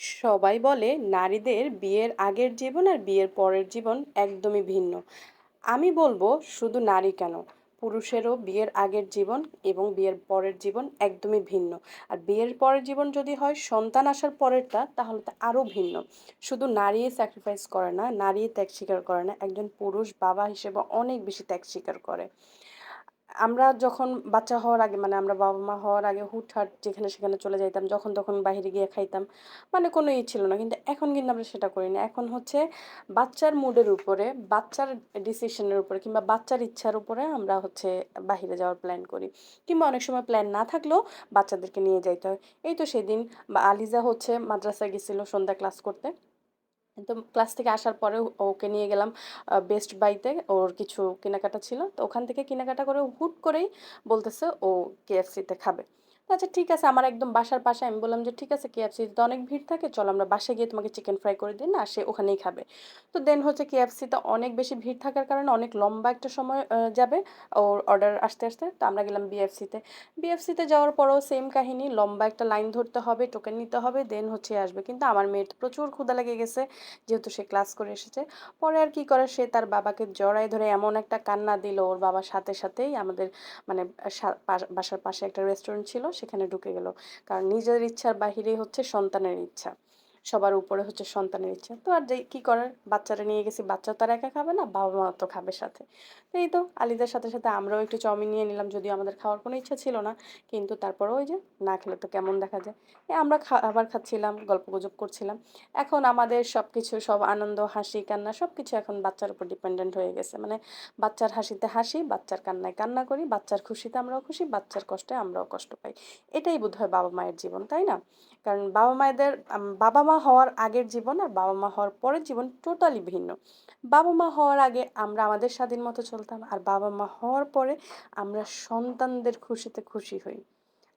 সবাই বলে নারীদের বিয়ের আগের জীবন আর বিয়ের পরের জীবন একদমই ভিন্ন। আমি বলব শুধু নারী কেন, পুরুষেরও বিয়ের আগের জীবন এবং বিয়ের পরের জীবন একদমই ভিন্ন। আর বিয়ের পরের জীবন যদি হয়, সন্তান আসার পরেরটা তাহলে তো আরও ভিন্ন। শুধু নারী স্যাক্রিফাইস করে না নারী ত্যাগ স্বীকার করে না, একজন পুরুষ বাবা হিসেবে অনেক বেশি ত্যাগ স্বীকার করে। আমরা যখন বাচ্চা হওয়ার আগে মানে আমরা বাবা-মা হওয়ার আগে হুটহাট যেখানে সেখানে চলে যাইতাম। যখন তখন বাহিরে গিয়ে খাইতাম। মানে কোনো ই ছিল না। কিন্তু এখন কিন্তু আমরা সেটা করি না। এখন হচ্ছে বাচ্চার মুডের উপরে, বাচ্চার ডিসিশনের উপরে কিংবা বাচ্চার ইচ্ছার উপরে আমরা হচ্ছে বাহিরে যাওয়ার প্ল্যান করি। কিংবা অনেক সময় প্ল্যান না থাকলেও বাচ্চাদেরকে নিয়ে যাইতে হয়। এই তো সেদিন আলিজা হচ্ছে মাদ্রাসায় গেছিল সন্ধ্যা ক্লাস করতে। তো ক্লাস থেকে আসার পরে ওকে নিয়ে গেলাম বেস্ট বাইতে। ওর কিছু কেনাকাটা ছিল। তো ওখান থেকে কেনাকাটা করে হুট করেই বলতেছে ও KFC-তে খাবে। আচ্ছা ঠিক আছে আমার একদম বাসার পাশে আমি বললাম যে, "ঠিক আছে KFC-তে তো অনেক ভিড় থাকে। চলো আমরা বাসায় গিয়ে তোমাকে চিকেন ফ্রাই করে দিই না? সে ওখানেই খাবে।" তো দেন হচ্ছে KFC-তে অনেক বেশি ভিড় থাকার কারণে অনেক লম্বা একটা সময় যাবে ওর অর্ডার আসতে, আসতে। তো আমরা গেলাম BFC-তে। BFC-তে যাওয়ার পরেও সেম কাহিনী। লম্বা একটা লাইন ধরতে হবে, টোকেন নিতে হবে, দেন হচ্ছে আসবে। কিন্তু আমার মেয়ের তো প্রচুর ক্ষুদা লেগে গেছে। যেহেতু সে ক্লাস করে এসেছে। পরে আর কি করে সে তার বাবাকে জড়ায় ধরে এমন একটা কান্না দিল ওর বাবার সাথে সাথেই আমাদের মানে বাসার পাশে একটা রেস্টুরেন্ট ছিল সেখানে ঢুকে গেল। কারণ নিজের ইচ্ছার বাহিরেই হচ্ছে সন্তানের ইচ্ছা। সবার উপরে হচ্ছে সন্তানের ইচ্ছা। তো আর যেই কি করার বাচ্চারা নিয়ে গেছি বাচ্চাও তো আর একা খাবে না, বাবা মা তো খাবে সাথে। তো এই তো আলিদার সাথে, সাথে আমরাও একটু চাউমিন নিয়ে নিলাম যদিও আমাদের খাওয়ার কোনো ইচ্ছা ছিল না। কিন্তু তারপরেও ওই যে না খেলে তো কেমন দেখা যায়। আমরা খাবার খাচ্ছিলাম, গল্প গুজব করছিলাম। এখন আমাদের সবকিছু সব আনন্দ, হাসি, কান্না সবকিছু এখন বাচ্চার উপর ডিপেন্ডেন্ট হয়ে গেছে। মানে বাচ্চার হাসিতে হাসি, বাচ্চার কান্নায় কান্না করি, বাচ্চার খুশিতে আমরাও খুশি, বাচ্চার কষ্টে আমরাও কষ্ট পাই। এটাই বোধহয় বাবা-মায়ের জীবন, তাই না? কারণ বাবা-মায়েদের আম বাবা-মা হওয়ার আগের জীবন আর বাবা-মা হওয়ার পরের জীবন টোটালি ভিন্ন। বাবা-মা হওয়ার আগে আমরা আমাদের স্বাধীন মতো চলতাম। আর বাবা-মা হওয়ার পরে আমরা সন্তানদের খুশিতে খুশি হই।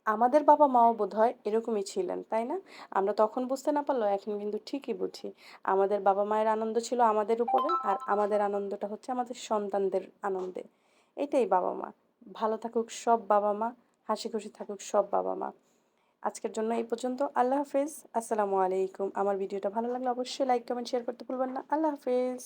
আমাদের বাবা-মাও বোধ হয় এরকমই ছিলেন, তাই না? আমরা তখন বুঝতে না পারলেও এখন কিন্তু ঠিকই বুঝি। আমাদের বাবা-মায়ের আনন্দ ছিল আমাদের উপরে আর আমাদের আনন্দটা হচ্ছে আমাদের সন্তানদের আনন্দে। এটাই বাবা-মা। ভালো থাকুক সব বাবা-মা, হাসি খুশি থাকুক সব বাবা-মা। আজকের জন্য এই পর্যন্ত। আল্লাহ হাফেজ। আসসালামু আলাইকুম। আমার ভিডিওটা ভালো লাগলে অবশ্যই লাইক, কমেন্ট, শেয়ার করতে ভুলবেন না। আল্লাহ হাফেজ।